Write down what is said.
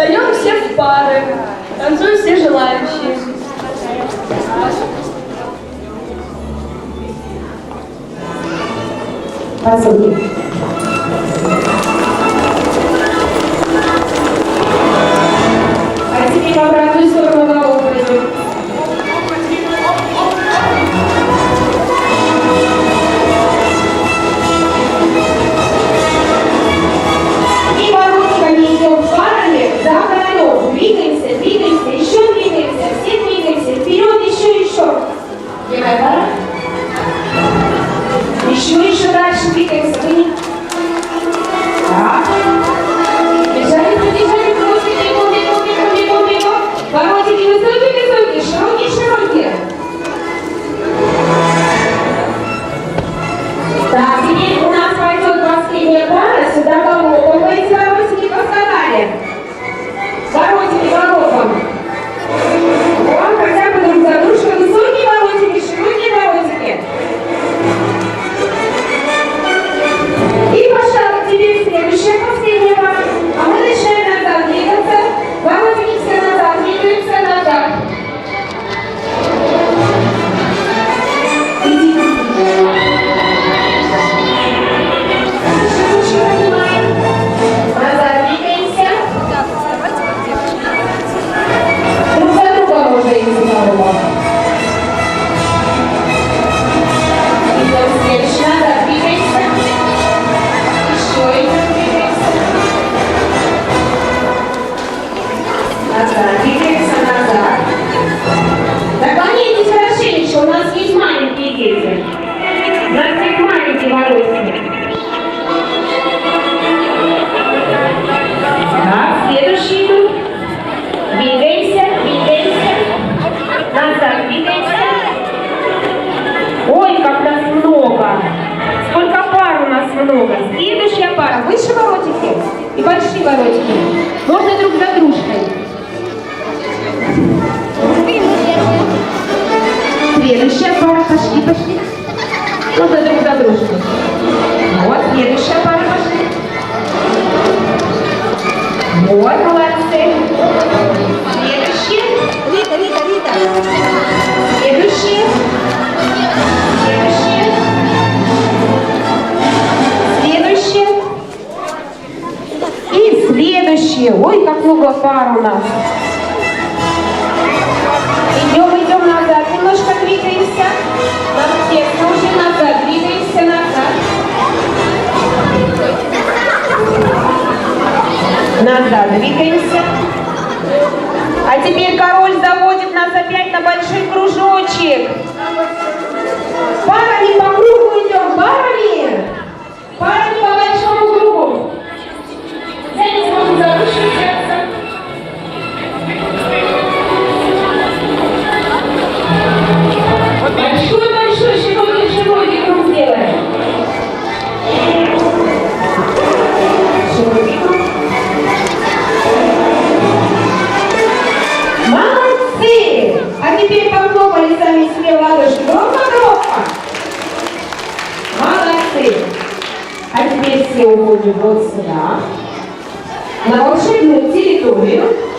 Встаем все в пары, танцуют все желающие. Позвольте. International Weekend Berlin Назад двигаемся, назад. Наклоняйтесь хорошенечко, у нас есть маленькие дети. У маленькие воротики. Так, следующий идут. Двигаемся, двигаемся. Назад двигаемся. Ой, как нас много. Сколько пар у нас много. Следующая пара. Выше воротики и большие воротики. Можно друг за дружкой. Следующая пара. Пошли, пошли. Можно друг за дружкой. Вот, следующая пара. Пошли. Вот, молодцы. Следующие. Рита, Рита, Рита. Следующие. Следующие. Следующие. И следующие. Ой, как много пар у нас. Назад двигаемся. А теперь король заводит нас опять на большой кружочек. Теперь похлопали сами себе в ладоши. Громко-громко. Молодцы! А теперь все уходим вот сюда. На волшебную территорию.